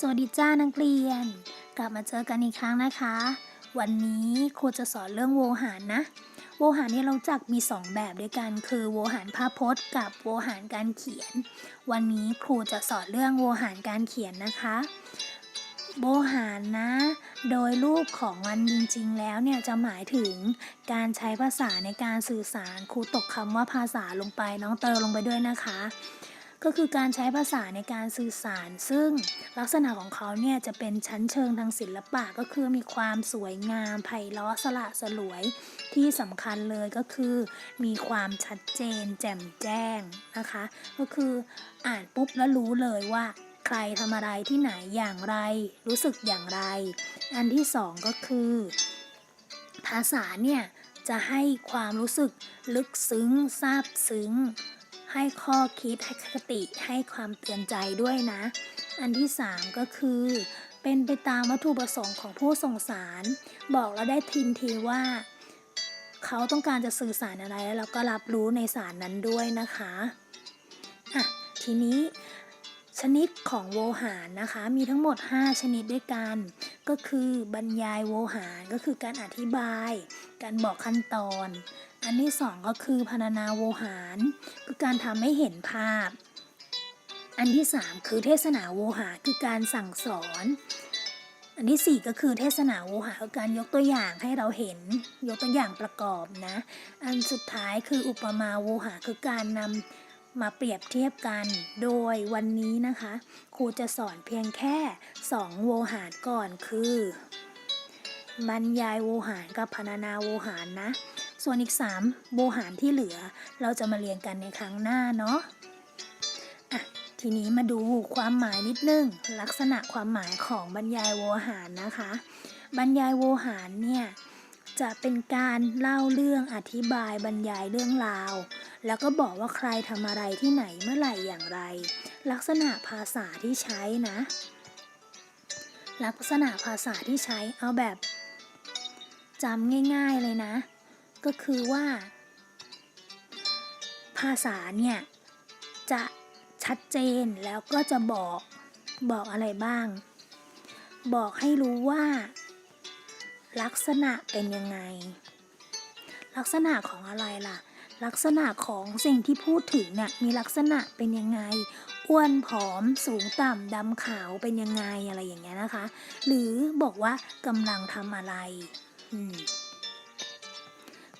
สวัสดีจ้านักเรียน กลับมาเจอกันอีกครั้งนะคะ วันนี้ครูจะสอนเรื่องโวหารนะ โวหารเนี่เราจักมี 2 แบบด้วยกัน คือโวหารภาพพจน์ กับโวหารการเขียน วันนี้ครูจะสอนเรื่องโวหารการเขียนนะคะ โวหารนะ โดยรูปของมันจริงๆ แล้วเนี่ยจะหมายถึงการใช้ภาษาในการสื่อสารครูตกคำว่าภาษาลงไปน้องเติมลงไปด้วยนะคะ ก็คือการใช้ภาษาในการสื่อสาร ซึ่งลักษณะของเขาเนี่ยจะเป็นชั้นเชิงทางศิลปะก็คือมีความสวยงามไพเราะสละสลวยที่สำคัญเลยก็คือ มีความชัดเจน แจ่มแจ้งนะคะ ก็คืออ่านปุ๊บแล้วรู้เลยว่าใครทำอะไรที่ไหนอย่างไร รู้สึกอย่างไร อันที่สองก็คือ ภาษาเนี่ยจะให้ความรู้สึกลึกซึ้งซาบซึ้ง ให้ข้อคิดให้คติให้ความเตือนใจด้วยนะ อันที่ 3 ก็คือ เป็นไปตามวัตถุประสงค์ของผู้ส่งสาร บอกแล้วได้ทินทีว่า เขาต้องการจะสื่อสารอะไรแล้วเราก็รับรู้ในสารนั้นด้วยนะคะอะทีนี้ ชนิดของโวหารนะคะ มีทั้งหมด 5 ชนิดด้วยกัน ก็คือบรรยายโวหารก็คือการอธิบาย การบอกขั้นตอน อันที่สองก็คือพรรณนาโวหารคือการทำให้เห็นภาพ อันที่สามคือเทศนาโวหารคือการสั่งสอน อันที่สี่ก็คือเทศนาโวหารคือการยกตัวอย่างให้เราเห็นยกตัวอย่างประกอบนะ อันสุดท้ายคืออุปมาโวหารคือการนำ มาเปรียบเทียบกัน โดยวันนี้นะคะ ครูจะสอนเพียงแค่สองโวหารก่อนคือบรรยายโวหารกับพรรณนาโวหารนะ ส่วนอีก 3 โวหารที่เหลือ เราจะมาเรียนกันในครั้งหน้าเนาะอะทีนี้มาดูความหมายนิดนึง ลักษณะความหมายของบรรยายโวหารนะคะ บรรยายโวหารเนี่ยจะเป็นการเล่าเรื่องอธิบายบรรยายเรื่องราว แล้วก็บอกว่าใครทำอะไรที่ไหนเมื่อไหร่อย่างไร ลักษณะภาษาที่ใช้นะ ลักษณะภาษาที่ใช้เอาแบบจำง่าย ๆเลยนะ ก็คือว่า ภาษาเนี่ยจะชัดเจนแล้วก็จะบอกบอกอะไรบ้าง บอกให้รู้ว่า ลักษณะเป็นยังไง ลักษณะของอะไรล่ะ ลักษณะของสิ่งที่พูดถึงเนี่ยมีลักษณะเป็นยังไง อ้วนผอมสูงต่ำดำขาวเป็นยังไงอะไรอย่างเงี้ยนะคะ หรือบอกว่ากำลังทำอะไร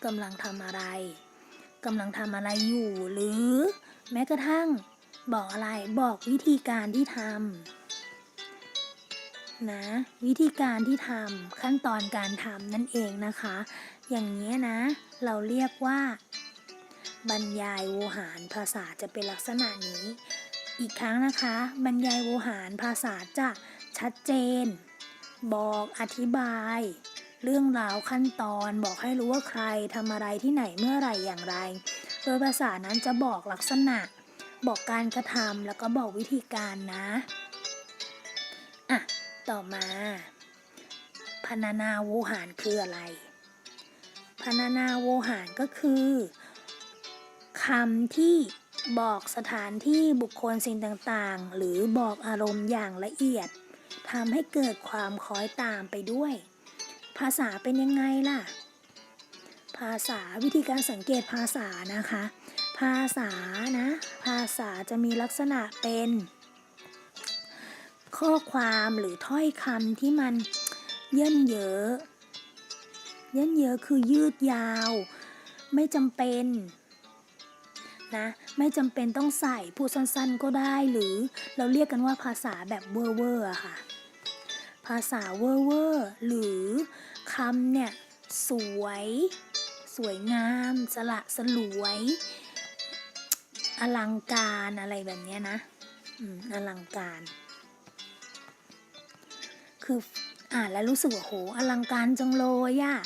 กำลังทำอะไรกำลังทำอะไรอยู่หรือแม้กระทั่งบอกอะไรบอกวิธีการที่ทำนะวิธีการที่ทำขั้นตอนการทำนั่นเองนะคะ อย่างนี้นะ เราเรียกว่า บรรยายโวหารภาษาจะเป็นลักษณะนี้ อีกครั้งนะคะ บรรยายโวหารภาษาจะชัดเจน บอกอธิบาย เรื่องราวขั้นตอนบอกให้รู้ว่าใครทำอะไรที่ไหนเมื่อไรอย่างไร โดยภาษานั้นจะบอกลักษณะ บอกการกระทำแล้วก็บอกวิธีการนะอะต่อมาพรรณนาโวหารคืออะไรพรรณนาโวหารก็คือ คำที่บอกสถานที่บุคคลสิ่งต่างๆ หรือบอกอารมณ์อย่างละเอียดทำให้เกิดความคล้อยตามไปด้วย ภาษาเป็นยังไงล่ะ ภาษาวิธีการสังเกตภาษานะคะ ภาษานะ ภาษาจะมีลักษณะเป็นข้อความหรือถ้อยคำที่มันเยิ่นเยอะ เยิ่นเยอะคือยืดยาว ไม่จำเป็น นะ ไม่จำเป็นต้องใส่พูดสั้นๆก็ได้หรือเราเรียกกันว่าภาษาแบบเวอร์เวอร์ค่ะ ภาษาเวอร์เวอร์หรือคำเนี่ย สวย สวยงาม สละสลวย อลังการอะไรแบบนี้นะอืมอลังการ คืออ่านแล้วรู้สึกว่าโหอลังการจังเลยอะ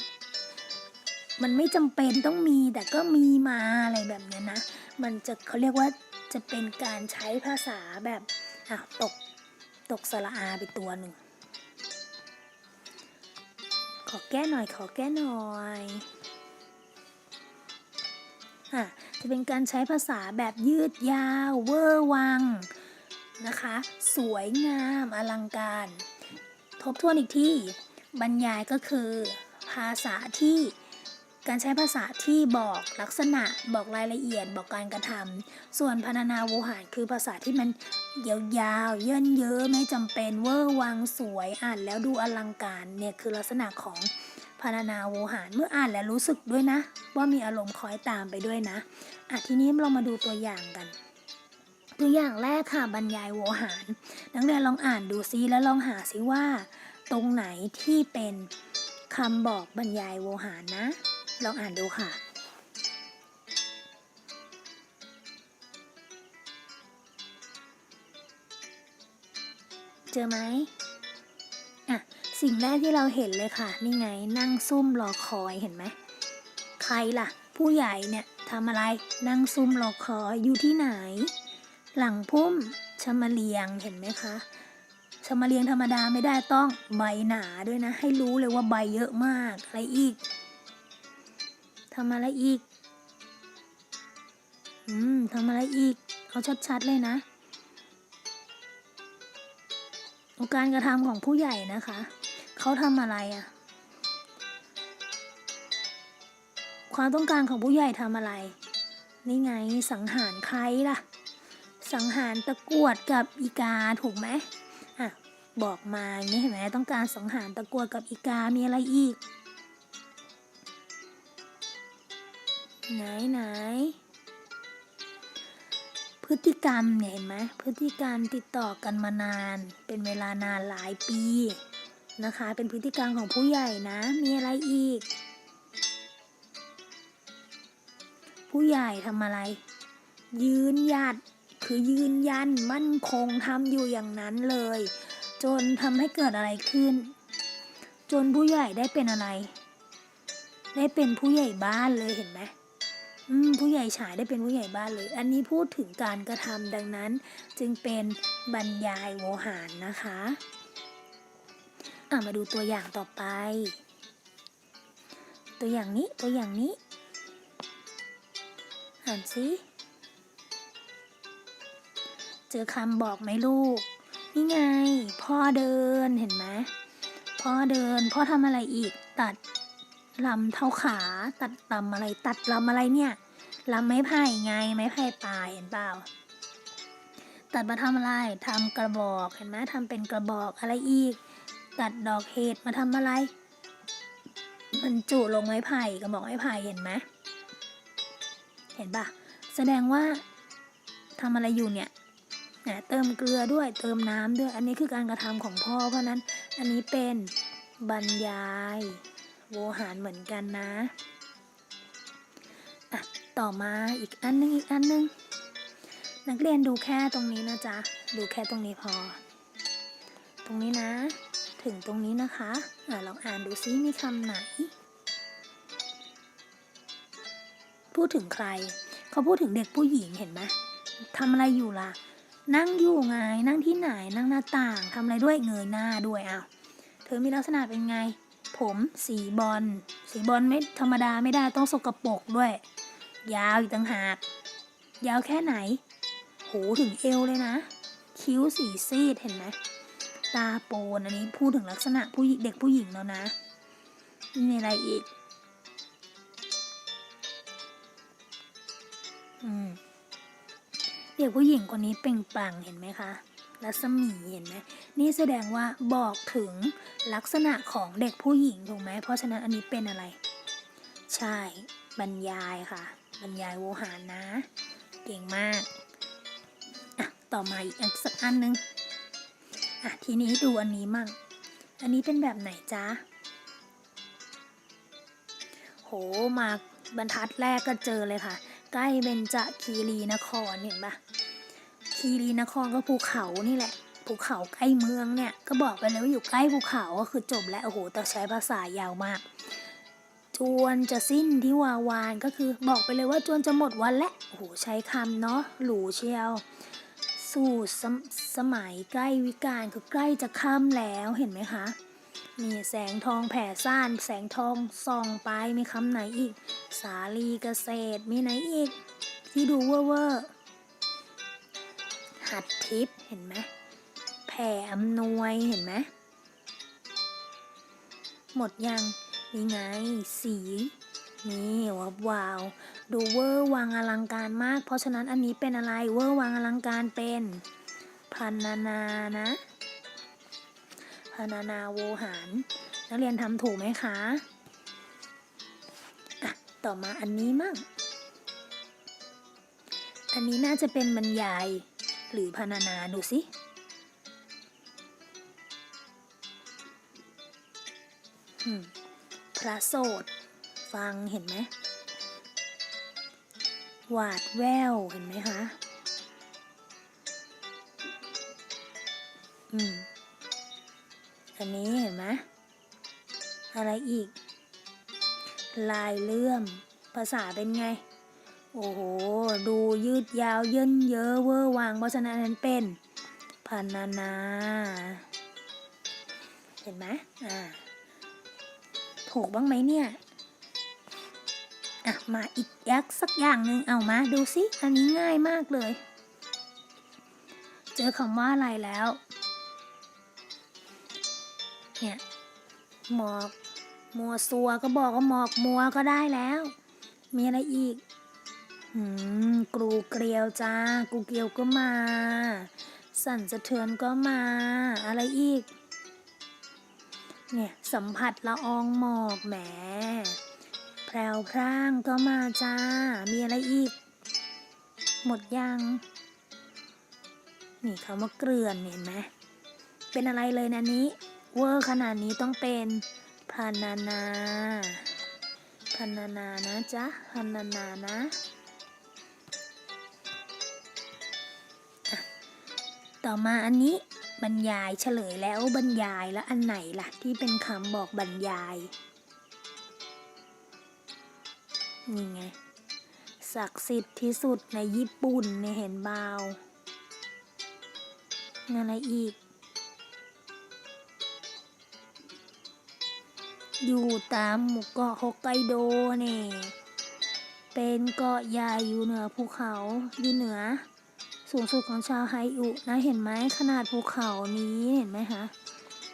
มันไม่จำเป็นต้องมีแต่ก็มีมาอะไรแบบนี้นะ มันจะเขาเรียกว่าจะเป็นการใช้ภาษาแบบอะตกตกสระอาไปตัวหนึ่ง ขอแก้หน่อยขอแก้หน่อยอะจะเป็นการใช้ภาษาแบบยืดยาว เวอร์วังนะคะ สวยงามอลังการ ทบทวนอีกที่บรรยายก็คือ ภาษาที่ การใช้ภาษาที่บอกลักษณะบอกรายละเอียดบอกการกระทำส่วนพรรณนาโวหารคือภาษาที่มันยาวๆเยินเยอะไม่จำเป็นเวอร์วังสวยอ่านแล้วดูอลังการเนี่ยคือลักษณะของพรรณนาโวหารเมื่ออ่านแล้วรู้สึกด้วยนะ ว่ามีอารมณ์คล้อยตามไปด้วยนะอะทีนี้เรามาดูตัวอย่างกันตัวอย่างแรกค่ะบรรยายโวหาร นักเรียนลองอ่านดูซิแล้วลองหาซิว่า ตรงไหนที่เป็นคำบอกบรรยายโวหารนะ ลองอ่านดูค่ะ เจอไหมอะ สิ่งแรกที่เราเห็นเลยค่ะ นี่ไงนั่งซุ่มรอคอยเห็นไหม ใครล่ะ ผู้ใหญ่เนี่ยทำอะไรนั่งซุ่มรอคอยอยู่ที่ไหน หลังพุ่มชะมะเลียงเห็นไหมคะชะมะเลียงธรรมดาไม่ได้ต้องใบหนาด้วยนะ ให้รู้เลยว่าใบเยอะมากอะไรอีก ทำอะไรอีก อืมทำอะไรอีก เอาชัดๆเลยนะการกระทำของผู้ใหญ่นะคะ เขาทำอะไรอะ่ะ ความต้องการของผู้ใหญ่ทำอะไร นี่ไงสังหารใครล่ะ สังหารตะกวดกับอีกาถูกไหมอะ บอกมาอย่างนี้เห็นไหมต้องการสังหารตะกวดกับอีกามีอะไรอีก ไหนไหน พฤติกรรมเนี่ยเห็นไหมพฤติการมติดต่อกันมานาน เป็นเวลานานหลายปีนะคะ เป็นพฤติกรรมของผู้ใหญ่นะ มีอะไรอีก ผู้ใหญ่ทำอะไร ยืนหยัดคือยืนยันมั่นคงทำอยู่อย่างนั้นเลย จนทำให้เกิดอะไรขึ้น จนผู้ใหญ่ได้เป็นอะไร ได้เป็นผู้ใหญ่บ้านเลยเห็นไหม ผู้ใหญ่ฉายได้เป็นผู้ใหญ่บ้านเลย อันนี้พูดถึงการกระทำดังนั้น จึงเป็นบรรยายโวหารนะคะอะมาดูตัวอย่างต่อไป ตัวอย่างนี้ตัวอย่างนี้อ่านสิเจอคำบอกไหมลูก นี่ไง พ่อเดินเห็นไหมพ่อเดิน พ่อทำอะไรอีกตัด ลำเท้าขาตัดลำอะไรตัดลำอะไรเนี่ยลำไม้ไผ่ไงไม้ไผ่ปลายเห็นเปล่า ตัดมาทำอะไรทำกระบอกเห็นไหมทำเป็นกระบอกอะไรอีก ตัดดอกเห็ดมาทำอะไร มันจุลงไม้ไผ่กระบอกไม้ไผ่เห็นไหมเห็นปะแสดงว่าทำอะไรอยู่เนี่ยเนี่ยเติมเกลือด้วยเติมน้ำด้วย อันนี้คือการกระทำของพ่อ เพราะนั้นอันนี้เป็นบรรยาย โวหารเหมือนกันนะอะต่อมาอีกอันนึงอีกอันนึง นักเรียนดูแค่ตรงนี้นะจ๊ะ ดูแค่ตรงนี้พอ ตรงนี้นะ ถึงตรงนี้นะคะอะลองอ่านดูซิมีคำไหน พูดถึงใคร เขาพูดถึงเด็กผู้หญิงเห็นไหมทำอะไรอยู่ล่ะ นั่งอยู่ไง นั่งที่ไหน นั่งหน้าต่าง ทำอะไรด้วย เงยหน้าด้วยอ้าวเธอมีลักษณะเป็นไง ผม สีบอล สีบอลไม่ธรรมดาไม่ได้ต้องสกปรกด้วย ยาวอีกต่างหาก ยาวแค่ไหน โหถึงเอวเลยนะ คิ้วสีซีดเห็นไหมตาโปนอันนี้พูดถึงลักษณะผู้เด็กผู้หญิงแล้วนะมีอะไรอีก อืมเด็กผู้หญิงคนนี้เป่งปังเห็นไหมคะ รัศมีเห็นไหมนี่แสดงว่าบอกถึงลักษณะของเด็กผู้หญิงถูกไหมเพราะฉะนั้นอันนี้เป็นอะไร ใช่ บรรยายค่ะ บรรยายโวหารนะ เก่งมากอะต่อมาอีกอันสักอันนึงอะทีนี้ดูอันนี้มั่ง อันนี้เป็นแบบไหนจ๊ะโหมาบรรทัดแรกก็เจอเลยค่ะ ใกล้เบญจคีรีนครเห็นปะ คีรีนครก็ภูเขานี่แหละ ภูเขาใกล้เมืองเนี่ย ก็บอกไปเลยว่าอยู่ใกล้ภูเขาก็คือจบแล้วโอ้โหแต่ใช้ภาษายาวมาก จวนจะสิ้นที่วาวานก็คือบอกไปเลยว่าจวนจะหมดวันและโอ้โหใช้คำเนาะหรูเชียว สู่สมสมัยใกล้วิกาลคือใกล้จะค่ำแล้วเห็นไหมคะนี่แสงทองแผ่ซ่านแสงทองส่องไปมีคำไหนอีก สาลีเกษตรมีไหนอีก ที่ดูเวอร์เวอร์ ทิพย์เห็นไหมแผ่อำนวยเห็นไหมหมดยังนี่ไง สี นี่ว้าววาวดูเวอร์วังอลังการมาก เพราะฉะนั้นอันนี้เป็นอะไรเวอร์วังอลังการเป็นพันนานานะพันนานาโวหาร นักเรียนทำถูกไหมคะอะต่อมาอันนี้มั่งอันนี้น่าจะเป็นบรรยาย หรือพันานาดูสิอืมพระโสดฟังเห็นไหมหวาดแววเห็นไหมคะ อืม อันนี้เห็นไหมอะไรอีก ลายเลื่อมภาษาเป็นไง โอ้โห ดูยืดยาวเยินเยอะเวอร์วางเพราะฉะนั้นนนั้นเป็นพันนานา เห็นไหมอ่า ถูกบ้างไหมเนี่ย อะ มาอีกยักษ์สักอย่างหนึ่งเอามาดูสิ อันนี้ง่ายมากเลย เจอคำว่าอะไรแล้ว เนี่ย หมอก มัวซัวก็บอกว่าหมอกมัวก็ได้แล้ว มีอะไรอีก หืมกรูเกลียวจ้า กูเกลียวก็มา สั่นสะเทือนก็มา อะไรอีก เนี่ยสัมผัสละอองหมอกแหมแพรวพร่างก็มาจ้า มีอะไรอีก หมดยัง นี่คำว่าเกลื่อนเห็นไหมเป็นอะไรเลยนะนี้ เวอร์ขนาดนี้ต้องเป็นพันนานาพันนานานะจ๊ะพันนานานะ ต่อมาอันนี้บรรยายเฉลยแล้วบรรยายแล้วอันไหนล่ะที่เป็นคำบอกบรรยาย นี่ไง ศักดิ์สิทธิ์ที่สุดในญี่ปุ่นเนี่ยเห็นเบาอะไรอีก อยู่ตามหมู่เกาะฮอกไกโดเนี่ยเป็นเกาะใหญ่อยู่เหนือภูเขาอยู่เหนือ สูงสุดของชาวไฮอุนะเห็นไหมขนาดภูเขานี้เห็นไหมคะ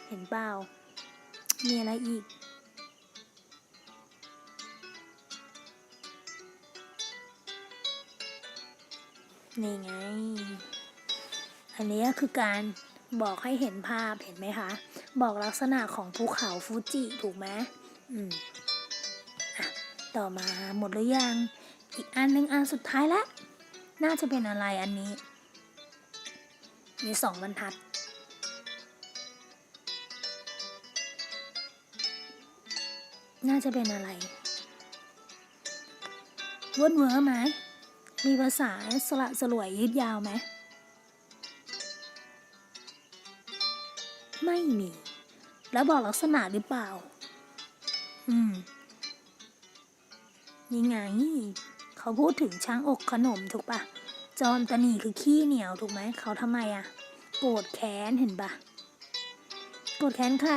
เห็นเปล่า มีอะไรอีก นี่ไง อันนี้คือการบอกให้เห็นภาพเห็นไหมคะ บอกลักษณะของภูเขาฟูจิถูกไหมอืมอะ ต่อมาหมดหรือยัง อีกอันหนึ่งอันสุดท้ายละ น่าจะเป็นอะไรอันนี้ มีสองบรรทัด น่าจะเป็นอะไรวนเวอร์ไหม มีภาษาสละสลวยยืดยาวไหม ไม่มี แล้วบอกลักษณะหรือเปล่า อืมนี่ไง เขาพูดถึงช้างอกขนมถูกปะจอมตะหนีคือขี้เหนียวถูกไหมเขาทำไมอะโกรธแค้นเห็นปะโกรธแค้นใคร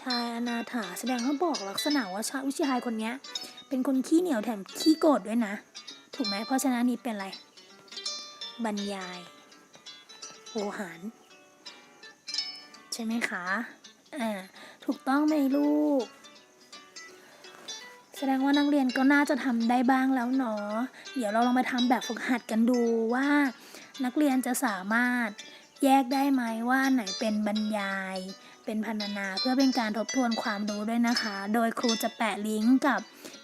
ชายอนาถาแสดงเขาบอกลักษณะว่าชายวิชายคนเนี้ยเป็นคนขี้เหนียวแถมขี้โกรธด้วยนะ ถูกไหมเพราะฉะนั้นนี่เป็นอะไร บรรยายโอหาร ใช่ไหมคะ อ่า ถูกต้องไหมลูก แสดงว่านักเรียนก็น่าจะทำได้บ้างแล้วเนาะเดี๋ยวเราลองไปทำแบบฝึกหัดกันดูว่า นักเรียนจะสามารถแยกได้ไหมว่าไหนเป็นบรรยาย เป็นพรรณนาเพื่อเป็นการทบทวนความรู้ด้วยนะคะ โดยครูจะแปะลิงก์กับ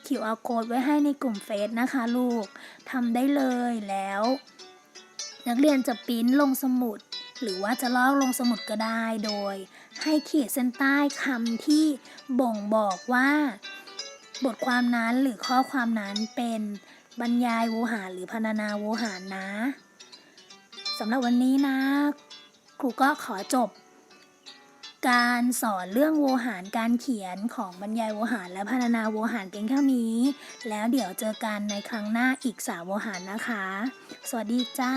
QR code ไว้ให้ในกลุ่มเฟซนะคะลูกทำได้เลยแล้ว นักเรียนจะปิ้นลงสมุด หรือว่าจะลอกลงสมุดก็ได้โดย ให้ขีดเส้นใต้คำที่บ่งบอกว่า บทความนั้นหรือข้อความนั้นเป็นบรรยายโวหารหรือพรรณนาโวหารนะสำหรับวันนี้นะ ครูก็ขอจบ การสอนเรื่องโวหารการเขียนของบรรยายโวหารและพรรณนาโวหารเพียงเท่านี้ แล้วเดี๋ยวเจอกันในครั้งหน้าอีกสามโวหารนะคะ สวัสดีจ้า